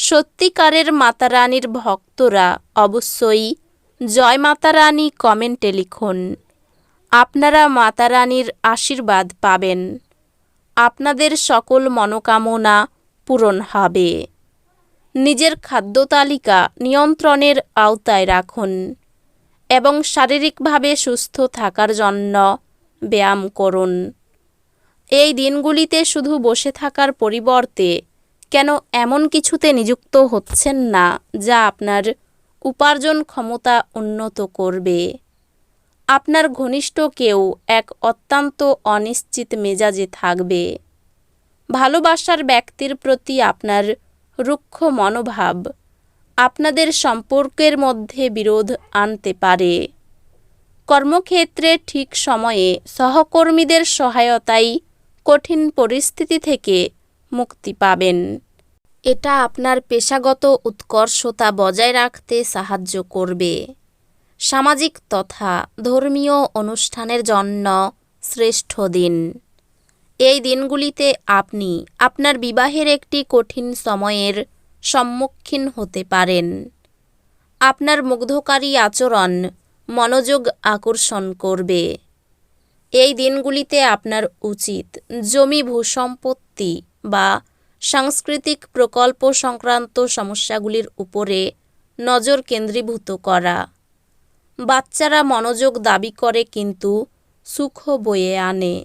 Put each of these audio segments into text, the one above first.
সত্যিকারের মাতারানীর ভক্তরা অবশ্যই জয় মাতারানী কমেন্টে লিখুন। আপনারা মাতারানীর আশীর্বাদ পাবেন। আপনাদের সকল মনোকামনা পূরণ হবে। নিজের খাদ্য তালিকা নিয়ন্ত্রণের আওতায় রাখুন এবং শারীরিকভাবে সুস্থ থাকার জন্য ব্যায়াম করুন। এই দিনগুলিতে শুধু বসে থাকার পরিবর্তে কেন এমন কিছুতে নিযুক্ত হচ্ছেন না যা আপনার উপার্জন ক্ষমতা উন্নত করবে? আপনার ঘনিষ্ঠ কেউ এক অত্যন্ত অনিশ্চিত মেজাজে থাকবে। ভালোবাসার ব্যক্তির প্রতি আপনার রুক্ষ মনোভাব আপনাদের সম্পর্কের মধ্যে বিরোধ আনতে পারে। কর্মক্ষেত্রে ঠিক সময়ে সহকর্মীদের সহায়তাই কঠিন পরিস্থিতি থেকে মুক্তি পাবেন। এটা আপনার পেশাগত উৎকর্ষতা বজায় রাখতে সাহায্য করবে। সামাজিক তথা ধর্মীয় অনুষ্ঠানের জন্য শ্রেষ্ঠ দিন। এই দিনগুলিতে আপনি আপনার বিবাহের একটি কঠিন সময়ের সম্মুখীন হতে পারেন। আপনার মুগ্ধকারী আচরণ মনোযোগ আকর্ষণ করবে। এই দিনগুলিতে আপনার উচিত জমি ভূসম্পত্তি বা সাংস্কৃতিক প্রকল্প সংক্রান্ত সমস্যাগুলির উপরে নজর কেন্দ্রীভূত করা। বাচ্চারা মনোযোগ দাবি করে কিন্তু সুখ বয়ে আনে।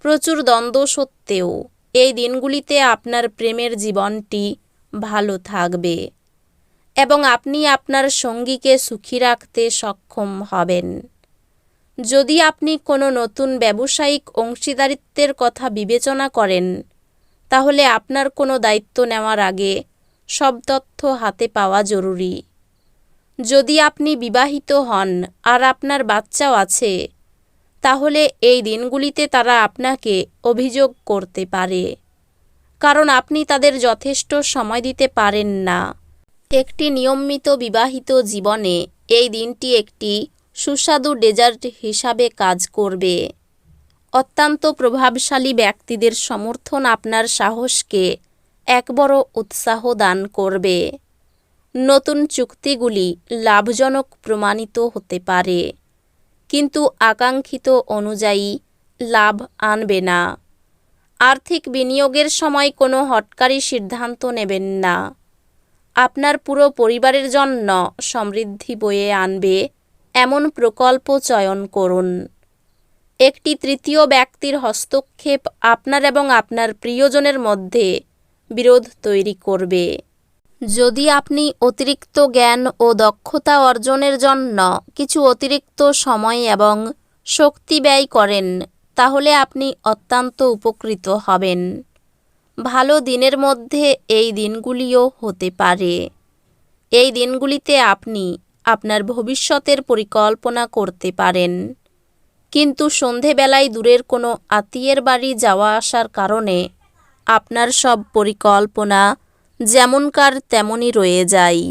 প্রচুর দ্বন্দ্ব সত্ত্বেও এই দিনগুলিতে আপনার প্রেমের জীবনটি ভালো থাকবে এবং আপনি আপনার সঙ্গীকে সুখী রাখতে সক্ষম হবেন। যদি আপনি কোনো নতুন ব্যবসায়িক অংশীদারিত্বের কথা বিবেচনা করেন তাহলে আপনার কোনো দায়িত্ব নেওয়ার আগে সব তথ্য হাতে পাওয়া জরুরি। যদি আপনি বিবাহিত হন আর আপনার বাচ্চাও আছে, তাহলে এই দিনগুলিতে তারা আপনাকে অভিযোগ করতে পারে, কারণ আপনি তাদের যথেষ্ট সময় দিতে পারেন না। একটি নিয়মিত বিবাহিত জীবনে এই দিনটি একটি সুস্বাদু ডেজার্ট হিসাবে কাজ করবে। অত্যন্ত প্রভাবশালী ব্যক্তিদের সমর্থন আপনার সাহসকে এক বড় উৎসাহ দান করবে। নতুন চুক্তিগুলি লাভজনক প্রমাণিত হতে পারে, কিন্তু আকাঙ্ক্ষিত অনুযায়ী লাভ আনবে না। আর্থিক বিনিয়োগের সময় কোনো হটকারী সিদ্ধান্ত নেবেন না। আপনার পুরো পরিবারের জন্য সমৃদ্ধি বয়ে আনবে, এমন প্রকল্প চয়ন করুন। একটি তৃতীয় ব্যক্তির হস্তক্ষেপ আপনার এবং আপনার প্রিয়জনের মধ্যে বিরোধ তৈরি করবে। যদি আপনি অতিরিক্ত জ্ঞান ও দক্ষতা অর্জনের জন্য কিছু অতিরিক্ত সময় এবং শক্তি ব্যয় করেন, তাহলে আপনি অত্যন্ত উপকৃত হবেন। ভালো দিনের মধ্যে এই দিনগুলিও হতে পারে। এই দিনগুলিতে আপনি আপনার ভবিষ্যতের পরিকল্পনা করতে পারেন। কিন্তু সন্ধেবেলায় দূরের কোনো আত্মীয়ের বাড়ি যাওয়া আসার কারণে আপনার সব পরিকল্পনা যেমনকার তেমনই রয়ে যায়।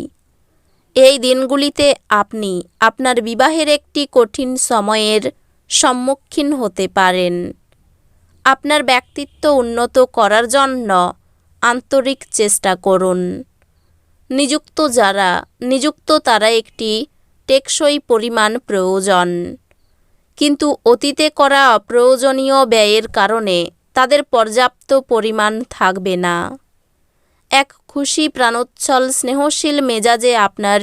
এই দিনগুলিতে আপনি আপনার বিবাহের একটি কঠিন সময়ের সম্মুখীন হতে পারেন। আপনার ব্যক্তিত্ব উন্নত করার জন্য আন্তরিক চেষ্টা করুন। নিযুক্ত যারা, নিযুক্ত তারা একটি টেকসই পরিমাণ প্রয়োজন। কিন্তু অতীতে করা অপ্রয়োজনীয় ব্যয়ের কারণে তাদের পর্যাপ্ত পরিমাণ থাকবে না। এক খুশি প্রাণোচ্ছল স্নেহশীল মেজাজে আপনার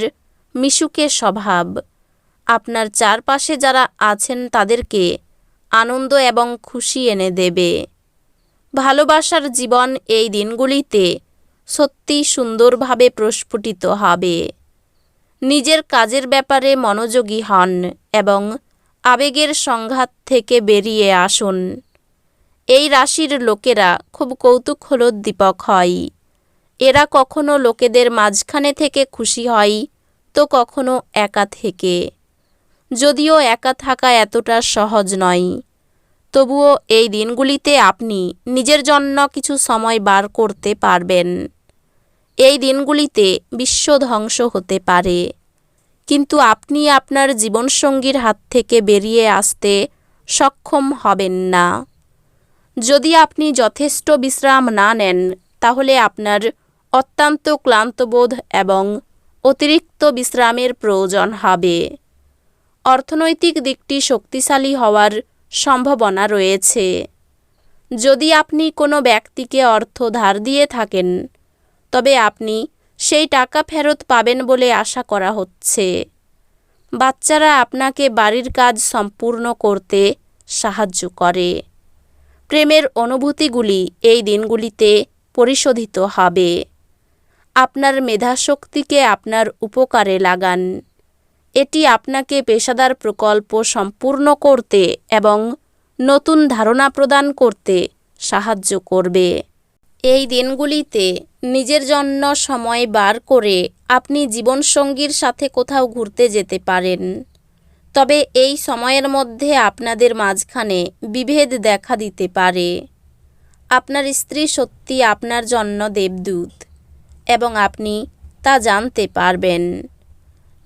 মিশুকে স্বভাব, আপনার চারপাশে যারা আছেন তাদেরকে আনন্দ এবং খুশি এনে দেবে। ভালোবাসার জীবন এই দিনগুলিতে সত্যি সুন্দরভাবে প্রস্ফুটিত হবে। নিজের কাজের ব্যাপারে মনোযোগী হন এবং আবেগের সংঘাত থেকে বেরিয়ে আসুন। এই রাশির লোকেরা খুব কৌতূহলোদ্দীপক হয়। এরা কখনো লোকেদের মাঝখানে থেকে খুশি হয়, তো কখনো একা থেকে। যদিও একা থাকা এতটা সহজ নয়। তবুও এই দিনগুলিতে আপনি নিজের জন্য কিছু সময় বার করতে পারবেন। এই দিনগুলিতে বিশ্ব ধ্বংস হতে পারে। কিন্তু আপনি আপনার জীবনসঙ্গীর হাত থেকে বেরিয়ে আসতে সক্ষম হবেন না। যদি আপনি যথেষ্ট বিশ্রাম না নেন, তাহলে আপনার অত্যন্ত ক্লান্তবোধ এবং অতিরিক্ত বিশ্রামের প্রয়োজন হবে। অর্থনৈতিক দিকটি শক্তিশালী হওয়ার সম্ভাবনা রয়েছে। যদি আপনি কোনো ব্যক্তিকে অর্থ ধার দিয়ে থাকেন, তবে আপনি সেই টাকা ফেরত পাবেন বলে আশা করা হচ্ছে। বাচ্চারা আপনাকে বাড়ির কাজ সম্পূর্ণ করতে সাহায্য করে। প্রেমের অনুভূতিগুলি এই দিনগুলিতে পরিশোধিত হবে। আপনার মেধাশক্তিকে আপনার উপকারে লাগান। এটি আপনাকে পেশাদার প্রকল্প সম্পূর্ণ করতে এবং নতুন ধারণা প্রদান করতে সাহায্য করবে। এই দিনগুলিতে নিজের জন্য সময় বার করে আপনি জীবনসঙ্গীর সাথে কোথাও ঘুরতে যেতে পারেন। তবে এই সময়ের মধ্যে আপনাদের মাঝখানে বিভেদ দেখা দিতে পারে। আপনার স্ত্রী সত্যি আপনার জন্য দেবদূত এবং আপনি তা জানতে পারবেন।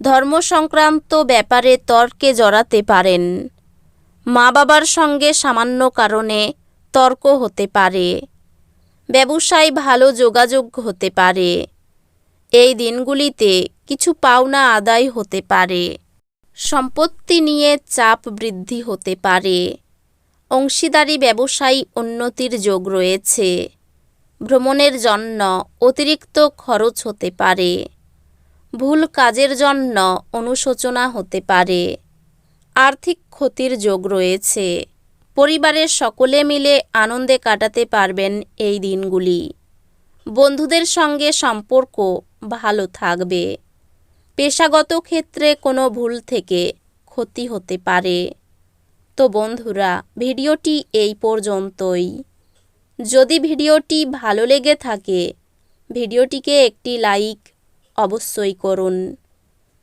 ধর্ম সংক্রান্ত ব্যাপারে তর্কে জড়াতে পারেন। মা বাবার সঙ্গে সামান্য কারণে তর্ক হতে পারে। ব্যবসায় ভালো যোগাযোগ হতে পারে। এই দিনগুলিতে কিছু পাওনা আদায় হতে পারে। সম্পত্তি নিয়ে চাপ বৃদ্ধি হতে পারে। অংশীদারি ব্যবসায়ী উন্নতির যোগ রয়েছে। ভ্রমণের জন্য অতিরিক্ত খরচ হতে পারে। ভুল কাজের জন্য অনুশোচনা হতে পারে। আর্থিক ক্ষতির যোগ রয়েছে। পরিবারের সকলে মিলে আনন্দে কাটাতে পারবেন এই দিনগুলি। বন্ধুদের সঙ্গে সম্পর্ক ভালো থাকবে। পেশাগত ক্ষেত্রে কোনো ভুল থেকে ক্ষতি হতে পারে। তো বন্ধুরা, ভিডিওটি এই পর্যন্তই। যদি ভিডিওটি ভালো লেগে থাকে, ভিডিওটিকে একটি লাইক অবশ্যই করুন।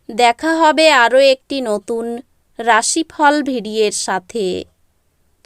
দেখা হবে আরও একটি নতুন রাশিফল ভিডিওর সাথে।